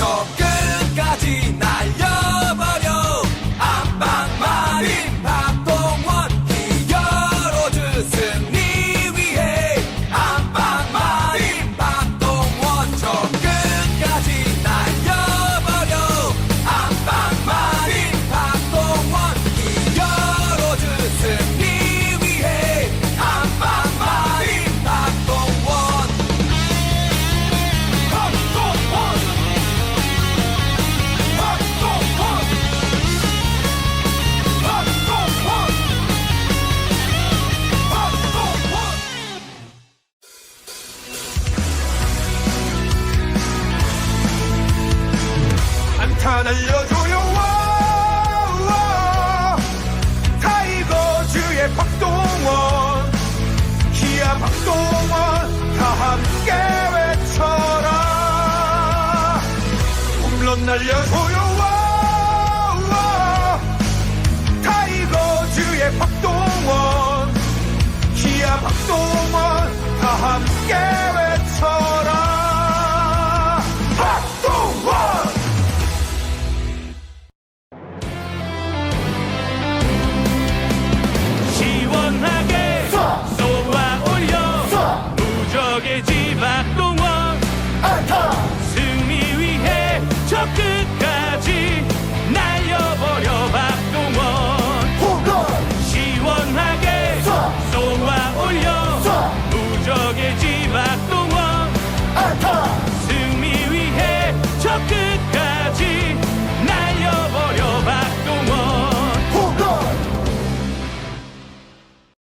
talking. 날려줘요. 타이거즈의 박동원. 기아 박동원 다 함께 외쳐라. 홈런 날려줘요. 타이거즈의 박동원. 기아 박동원 다 함께 외쳐라